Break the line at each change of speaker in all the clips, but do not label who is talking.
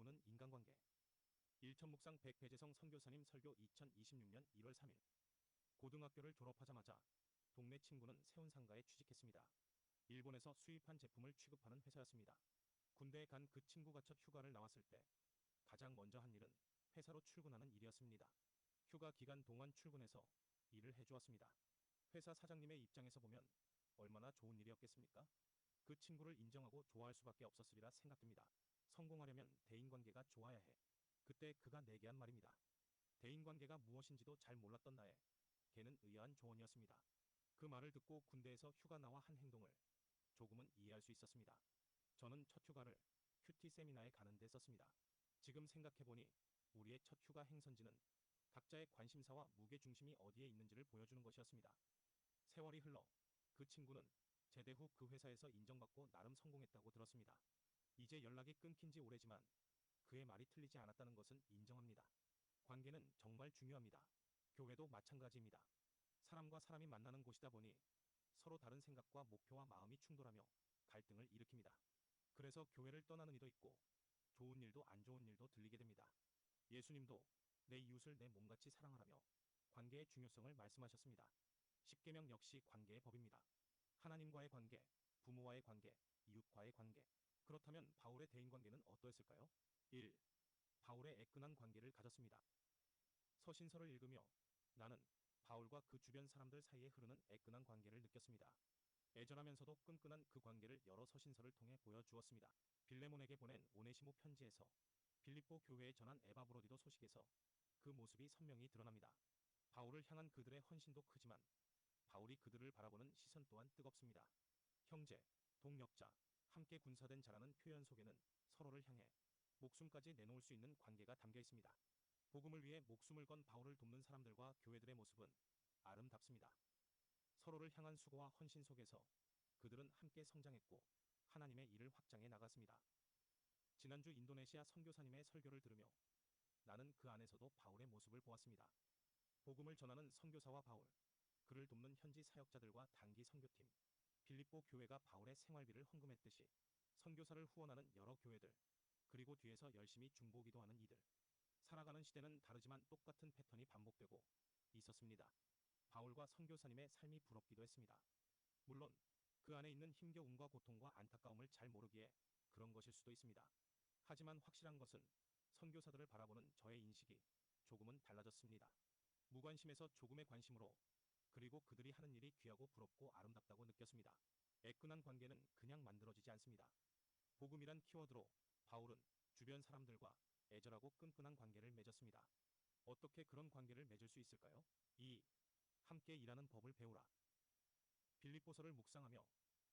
배우는 인간관계. 일천묵상 백배재성 선교사님 설교 2026년 1월 3일. 고등학교를 졸업하자마자 동네 친구는 세운 상가에 취직했습니다. 일본에서 수입한 제품을 취급하는 회사였습니다. 군대에 간 그 친구가 첫 휴가를 나왔을 때 가장 먼저 한 일은 회사로 출근하는 일이었습니다. 휴가 기간 동안 출근해서 일을 해주었습니다. 회사 사장님의 입장에서 보면 얼마나 좋은 일이었겠습니까? 그 친구를 인정하고 좋아할 수밖에 없었으리라 생각됩니다. 성공하려면 대인관계가 좋아야 해. 그때 그가 내게 한 말입니다. 대인관계가 무엇인지도 잘 몰랐던 나에 걔는 의아한 조언이었습니다. 그 말을 듣고 군대에서 휴가 나와 한 행동을 조금은 이해할 수 있었습니다. 저는 첫 휴가를 큐티 세미나에 가는 데 썼습니다. 지금 생각해보니 우리의 첫 휴가 행선지는 각자의 관심사와 무게중심이 어디에 있는지를 보여주는 것이었습니다. 세월이 흘러 그 친구는 제대 후 그 회사에서 인정받고 나름 성공했다고 들었습니다. 이제 연락이 끊긴 지 오래지만 그의 말이 틀리지 않았다는 것은 인정합니다. 관계는 정말 중요합니다. 교회도 마찬가지입니다. 사람과 사람이 만나는 곳이다 보니 서로 다른 생각과 목표와 마음이 충돌하며 갈등을 일으킵니다. 그래서 교회를 떠나는 이도 있고 좋은 일도 안 좋은 일도 들리게 됩니다. 예수님도 내 이웃을 내 몸같이 사랑하라며 관계의 중요성을 말씀하셨습니다. 십계명 역시 관계의 법입니다. 하나님과의 관계, 부모와의 관계, 이웃과의 관계. 그렇다면 바울의 대인 관계는 어떠했을까요? 1. 바울의 애끈한 관계를 가졌습니다. 서신서를 읽으며 나는 바울과 그 주변 사람들 사이에 흐르는 애끈한 관계를 느꼈습니다. 애절하면서도 끈끈한 그 관계를 여러 서신서를 통해 보여주었습니다. 빌레몬에게 보낸 오네시모 편지에서 빌립보 교회에 전한 에바브로디도 소식에서 그 모습이 선명히 드러납니다. 바울을 향한 그들의 헌신도 크지만 바울이 그들을 바라보는 시선 또한 뜨겁습니다. 형제, 동력자, 함께 군사된 자라는 표현 속에는 서로를 향해 목숨까지 내놓을 수 있는 관계가 담겨 있습니다. 복음을 위해 목숨을 건 바울을 돕는 사람들과 교회들의 모습은 아름답습니다. 서로를 향한 수고와 헌신 속에서 그들은 함께 성장했고 하나님의 일을 확장해 나갔습니다. 지난주 인도네시아 선교사님의 설교를 들으며 나는 그 안에서도 바울의 모습을 보았습니다. 복음을 전하는 선교사와 바울, 그를 돕는 현지 사역자들과 단기 선교팀, 필립보 교회가 바울의 생활비를 헌금했듯이 선교사를 후원하는 여러 교회들, 그리고 뒤에서 열심히 중보기도 하는 이들. 살아가는 시대는 다르지만 똑같은 패턴이 반복되고 있었습니다. 바울과 선교사님의 삶이 부럽기도 했습니다. 물론 그 안에 있는 힘겨움과 고통과 안타까움을 잘 모르기에 그런 것일 수도 있습니다. 하지만 확실한 것은 선교사들을 바라보는 저의 인식이 조금은 달라졌습니다. 무관심에서 조금의 관심으로 그리고 그들이 하는 일이 귀하고 부럽고 아름답다고 느꼈습니다. 애끈한 관계는 그냥 만들어지지 않습니다. 복음이란 키워드로 바울은 주변 사람들과 애절하고 끈끈한 관계를 맺었습니다. 어떻게 그런 관계를 맺을 수 있을까요? 2. 함께 일하는 법을 배우라. 빌립보서를 묵상하며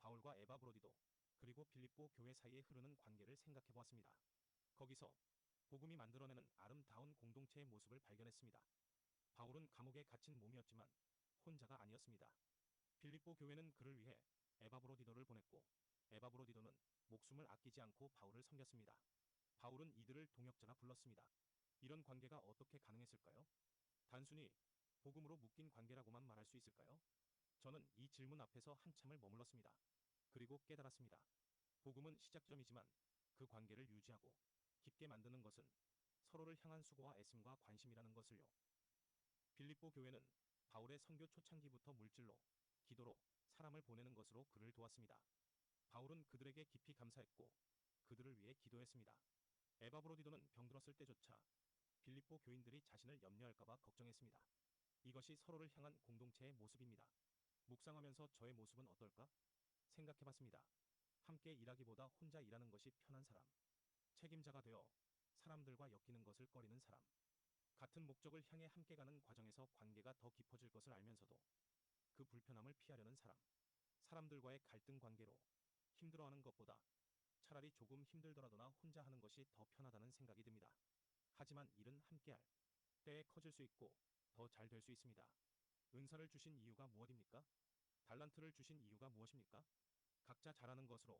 바울과 에바 브로디도 그리고 빌립보 교회 사이에 흐르는 관계를 생각해 보았습니다. 거기서 복음이 만들어내는 아름다운 공동체의 모습을 발견했습니다. 바울은 감옥에 갇힌 몸이었지만 혼자가 아니었습니다. 빌립보 교회는 그를 위해 에바브로디도를 보냈고 에바브로디도는 목숨을 아끼지 않고 바울을 섬겼습니다. 바울은 이들을 동역자라 불렀습니다. 이런 관계가 어떻게 가능했을까요? 단순히 복음으로 묶인 관계라고만 말할 수 있을까요? 저는 이 질문 앞에서 한참을 머물렀습니다. 그리고 깨달았습니다. 복음은 시작점이지만 그 관계를 유지하고 깊게 만드는 것은 서로를 향한 수고와 애씀과 관심이라는 것을요. 빌립보 교회는 바울의 선교 초창기부터 물질로, 기도로 사람을 보내는 것으로 그를 도왔습니다. 바울은 그들에게 깊이 감사했고 그들을 위해 기도했습니다. 에바브로디도는 병들었을 때조차 빌립보 교인들이 자신을 염려할까봐 걱정했습니다. 이것이 서로를 향한 공동체의 모습입니다. 묵상하면서 저의 모습은 어떨까? 생각해봤습니다. 함께 일하기보다 혼자 일하는 것이 편한 사람. 책임자가 되어 사람들과 엮이는 것을 꺼리는 사람. 같은 목적을 향해 함께 가는 과정에서 관계가 더 깊어질 것을 알면서도 그 불편함을 피하려는 사람. 사람들과의 갈등 관계로 힘들어하는 것보다 차라리 조금 힘들더라도나 혼자 하는 것이 더 편하다는 생각이 듭니다. 하지만 일은 함께할 때에 커질 수 있고 더 잘 될 수 있습니다. 은사를 주신 이유가 무엇입니까? 달란트를 주신 이유가 무엇입니까? 각자 잘하는 것으로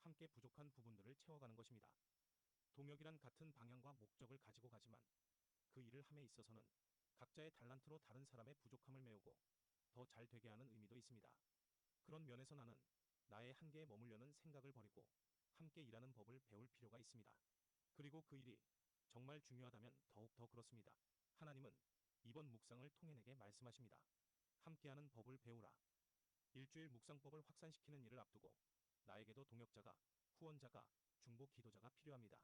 함께 부족한 부분들을 채워가는 것입니다. 동역이란 같은 방향과 목적을 가지고 가지만 그 일을 함에 있어서는 각자의 달란트로 다른 사람의 부족함을 메우고 더 잘 되게 하는 의미도 있습니다. 그런 면에서 나는 나의 한계에 머물려는 생각을 버리고 함께 일하는 법을 배울 필요가 있습니다. 그리고 그 일이 정말 중요하다면 더욱 더 그렇습니다. 하나님은 이번 묵상을 통해 내게 말씀하십니다. 함께하는 법을 배우라. 일주일 묵상법을 확산시키는 일을 앞두고 나에게도 동역자가, 후원자가, 중보 기도자가 필요합니다.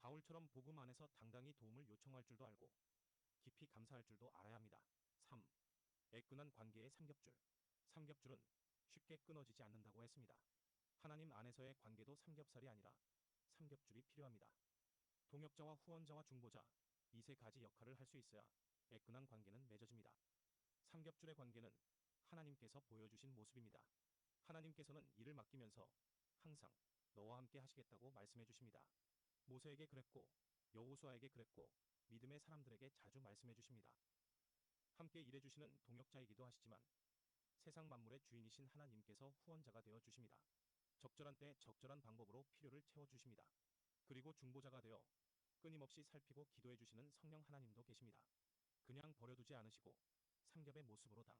바울처럼 복음 안에서 당당히 도움을 요청할 줄도 알고 깊이 감사할 줄도 알아야 합니다. 3. 애끈한 관계의 삼겹줄. 삼겹줄은 쉽게 끊어지지 않는다고 했습니다. 하나님 안에서의 관계도 삼겹살이 아니라 삼겹줄이 필요합니다. 동역자와 후원자와 중보자, 이 세 가지 역할을 할 수 있어야 애끈한 관계는 맺어집니다. 삼겹줄의 관계는 하나님께서 보여주신 모습입니다. 하나님께서는 일을 맡기면서 항상 너와 함께 하시겠다고 말씀해 주십니다. 모세에게 그랬고 여호수아에게 그랬고 믿음의 사람들에게 자주 말씀해 주십니다. 함께 일해 주시는 동역자이기도 하시지만 세상 만물의 주인이신 하나님께서 후원자가 되어 주십니다. 적절한 때 적절한 방법으로 필요를 채워 주십니다. 그리고 중보자가 되어 끊임없이 살피고 기도해 주시는 성령 하나님도 계십니다. 그냥 버려두지 않으시고 삼겹의 모습으로 당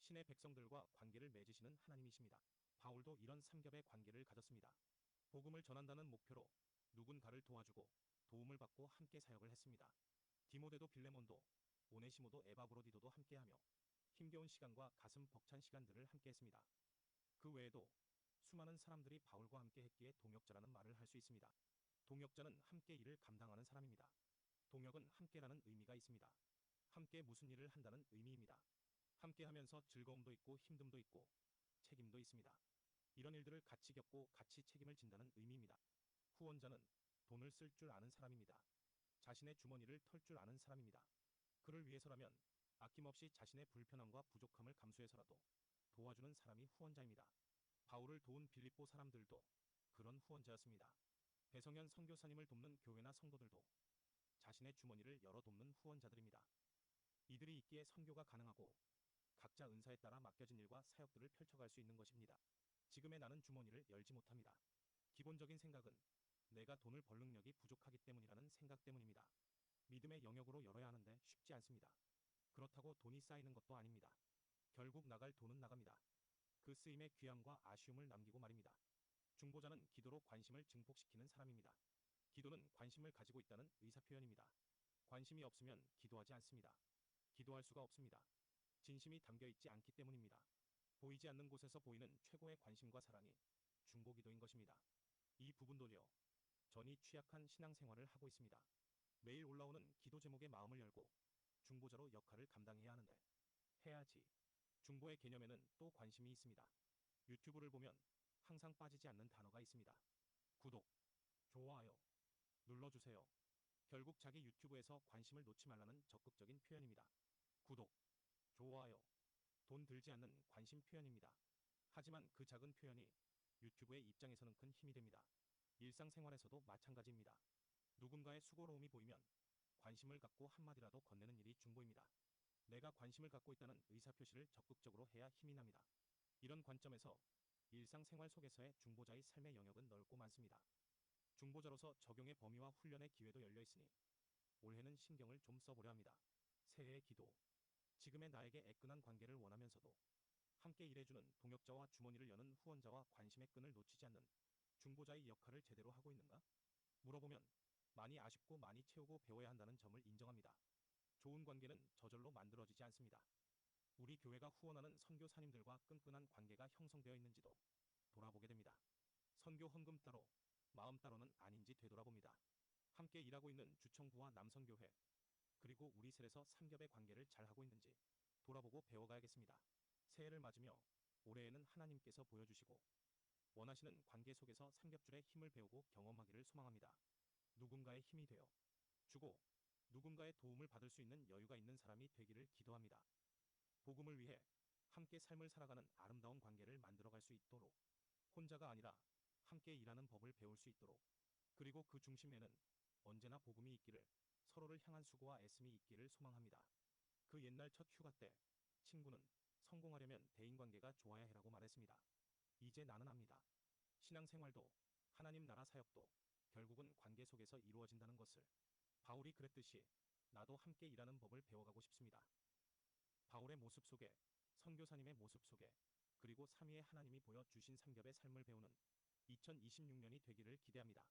신의 백성들과 관계를 맺으시는 하나님이십니다. 바울도 이런 삼겹의 관계를 가졌습니다. 복음을 전한다는 목표로 누군가를 도와주고 도움을 받고 함께 사역을 했습니다. 디모데도 빌레몬도 오네시모도 에바브로디도도 함께하며 힘겨운 시간과 가슴 벅찬 시간들을 함께했습니다. 그 외에도 수많은 사람들이 바울과 함께 했기에 동역자라는 말을 할 수 있습니다. 동역자는 함께 일을 감당하는 사람입니다. 동역은 함께라는 의미가 있습니다. 함께 무슨 일을 한다는 의미입니다. 함께 하면서 즐거움도 있고 힘듦도 있고 책임도 있습니다. 이런 일들을 같이 겪고 같이 책임을 진다는 의미입니다. 후원자는 돈을 쓸 줄 아는 사람입니다. 자신의 주머니를 털 줄 아는 사람입니다. 그를 위해서라면 아낌없이 자신의 불편함과 부족함을 감수해서라도 도와주는 사람이 후원자입니다. 바울을 도운 빌립보 사람들도 그런 후원자였습니다. 배성현 선교사님을 돕는 교회나 성도들도 자신의 주머니를 열어 돕는 후원자들입니다. 이들이 있기에 선교가 가능하고 각자 은사에 따라 맡겨진 일과 사역들을 펼쳐갈 수 있는 것입니다. 지금의 나는 주머니를 열지 못합니다. 기본적인 생각은 내가 돈을 벌 능력이 부족하기 때문이라는 생각 때문입니다. 믿음의 영역으로 열어야 하는데 쉽지 않습니다. 그렇다고 돈이 쌓이는 것도 아닙니다. 결국 나갈 돈은 나갑니다. 그 쓰임의 귀함과 아쉬움을 남기고 말입니다. 중보자는 기도로 관심을 증폭시키는 사람입니다. 기도는 관심을 가지고 있다는 의사표현입니다. 관심이 없으면 기도하지 않습니다. 기도할 수가 없습니다. 진심이 담겨 있지 않기 때문입니다. 보이지 않는 곳에서 보이는 최고의 관심과 사랑이 중보기도인 것입니다. 이 부분도요. 전이 취약한 신앙생활을 하고 있습니다. 매일 올라오는 기도 제목의 마음을 열고 중보자로 역할을 감당해야 하는데 해야지. 중보의 개념에는 또 관심이 있습니다. 유튜브를 보면 항상 빠지지 않는 단어가 있습니다. 구독, 좋아요, 눌러주세요. 결국 자기 유튜브에서 관심을 놓지 말라는 적극적인 표현입니다. 구독, 좋아요, 돈 들지 않는 관심 표현입니다. 하지만 그 작은 표현이 유튜브의 입장에서는 큰 힘이 됩니다. 일상생활에서도 마찬가지입니다. 누군가의 수고로움이 보이면 관심을 갖고 한마디라도 건네는 일이 중보입니다. 내가 관심을 갖고 있다는 의사표시를 적극적으로 해야 힘이 납니다. 이런 관점에서 일상생활 속에서의 중보자의 삶의 영역은 넓고 많습니다. 중보자로서 적용의 범위와 훈련의 기회도 열려 있으니 올해는 신경을 좀 써보려 합니다. 새해의 기도. 지금의 나에게 애끈한 관계를 원하면서도 함께 일해주는 동역자와 주머니를 여는 후원자와 관심의 끈을 놓치지 않는 중보자의 역할을 제대로 하고 있는가? 물어보면 많이 아쉽고 많이 채우고 배워야 한다는 점을 인정합니다. 좋은 관계는 저절로 만들어지지 않습니다. 우리 교회가 후원하는 선교사님들과 끈끈한 관계가 형성되어 있는지도 돌아보게 됩니다. 선교 헌금 따로, 마음 따로는 아닌지 되돌아봅니다. 함께 일하고 있는 주청부와 남선교회, 그리고 우리 셀에서 삼겹의 관계를 잘하고 있는지 돌아보고 배워가야겠습니다. 새해를 맞으며 올해에는 하나님께서 보여주시고 원하시는 관계 속에서 삼겹줄의 힘을 배우고 경험하기를 소망합니다. 누군가의 힘이 되어 주고 누군가의 도움을 받을 수 있는 여유가 있는 사람이 되기를 기도합니다. 복음을 위해 함께 삶을 살아가는 아름다운 관계를 만들어갈 수 있도록 혼자가 아니라 함께 일하는 법을 배울 수 있도록 그리고 그 중심에는 언제나 복음이 있기를 서로를 향한 수고와 애씀이 있기를 소망합니다. 그 옛날 첫 휴가 때 친구는 성공하려면 대인관계가 좋아야 해라고 말했습니다. 이제 나는 압니다. 신앙생활도 하나님 나라 사역도 결국은 관계 속에서 이루어진다는 것을 바울이 그랬듯이 나도 함께 일하는 법을 배워가고 싶습니다. 바울의 모습 속에 선교사님의 모습 속에 그리고 삼위의 하나님이 보여주신 삼겹의 삶을 배우는 2026년이 되기를 기대합니다.